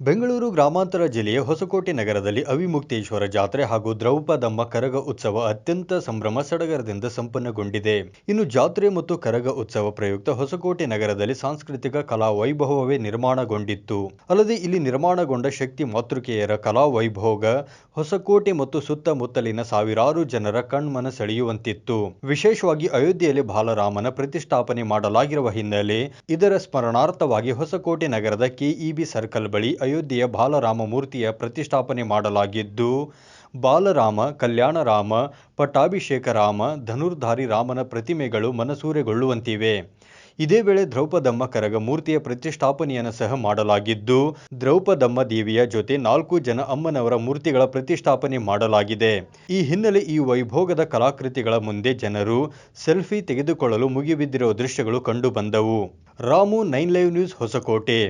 ಬೆಂಗಳೂರು ಗ್ರಾಮಾಂತರ ಜಿಲ್ಲೆಯ ಹೊಸಕೋಟೆ ನಗರದಲ್ಲಿ ಅವಿಮುಕ್ತೇಶ್ವರ ಜಾತ್ರೆ ಹಾಗೂ ದ್ರೌಪದಮ್ಮ ಕರಗ ಉತ್ಸವ ಅತ್ಯಂತ ಸಂಭ್ರಮ ಸಡಗರದಿಂದ ಸಂಪನ್ನಗೊಂಡಿದೆ. ಇನ್ನು ಜಾತ್ರೆ ಮತ್ತು ಕರಗ ಉತ್ಸವ ಪ್ರಯುಕ್ತ ಹೊಸಕೋಟೆ ನಗರದಲ್ಲಿ ಸಾಂಸ್ಕೃತಿಕ ಕಲಾ ವೈಭವವೇ ನಿರ್ಮಾಣಗೊಂಡಿತ್ತು. ಅಲ್ಲದೆ ಇಲ್ಲಿ ನಿರ್ಮಾಣಗೊಂಡ ಶಕ್ತಿ ಮಾತೃಕೆಯರ ಕಲಾ ವೈಭೋಗ, ಹೊಸಕೋಟೆ ಮತ್ತು ಸುತ್ತಮುತ್ತಲಿನ ಸಾವಿರಾರು ಜನರ ಕಣ್ಮನ ಸೆಳೆಯುವಂತಿತ್ತು. ವಿಶೇಷವಾಗಿ ಅಯೋಧ್ಯೆಯಲ್ಲಿ ಬಾಲರಾಮನ ಪ್ರತಿಷ್ಠಾಪನೆ ಮಾಡಲಾಗಿರುವ ಹಿನ್ನೆಲೆ ಇದರ ಸ್ಮರಣಾರ್ಥವಾಗಿ ಹೊಸಕೋಟೆ ನಗರದ ಕೆಇಬಿ ಸರ್ಕಲ್ ಬಳಿ ಅಯೋಧ್ಯೆಯ ಬಾಲರಾಮ ಮೂರ್ತಿಯ ಪ್ರತಿಷ್ಠಾಪನೆ ಮಾಡಲಾಗಿದ್ದು, ಬಾಲರಾಮ, ಕಲ್ಯಾಣರಾಮ ಪಟ್ಟಾಭಿಷೇಕ ರಾಮ ಧನುರ್ಧಾರಿ ರಾಮನ ಪ್ರತಿಮೆಗಳು ಮನಸೂರೆಗೊಳ್ಳುವಂತಿವೆ. ಇದೇ ವೇಳೆ ದ್ರೌಪದಮ್ಮ ಕರಗ ಮೂರ್ತಿಯ ಪ್ರತಿಷ್ಠಾಪನೆಯನ್ನು ಸಹ ಮಾಡಲಾಗಿದ್ದು, ದ್ರೌಪದಮ್ಮ ದೇವಿಯ ಜೊತೆ ನಾಲ್ಕು ಜನ ಅಮ್ಮನವರ ಮೂರ್ತಿಗಳ ಪ್ರತಿಷ್ಠಾಪನೆ ಮಾಡಲಾಗಿದೆ. ಈ ಹಿನ್ನೆಲೆ ಈ ವೈಭೋಗದ ಕಲಾಕೃತಿಗಳ ಮುಂದೆ ಜನರು ಸೆಲ್ಫಿ ತೆಗೆದುಕೊಳ್ಳಲು ಮುಗಿಬಿದ್ದಿರುವ ದೃಶ್ಯಗಳು ಕಂಡುಬಂದವು Ramu nine live news Hosakote.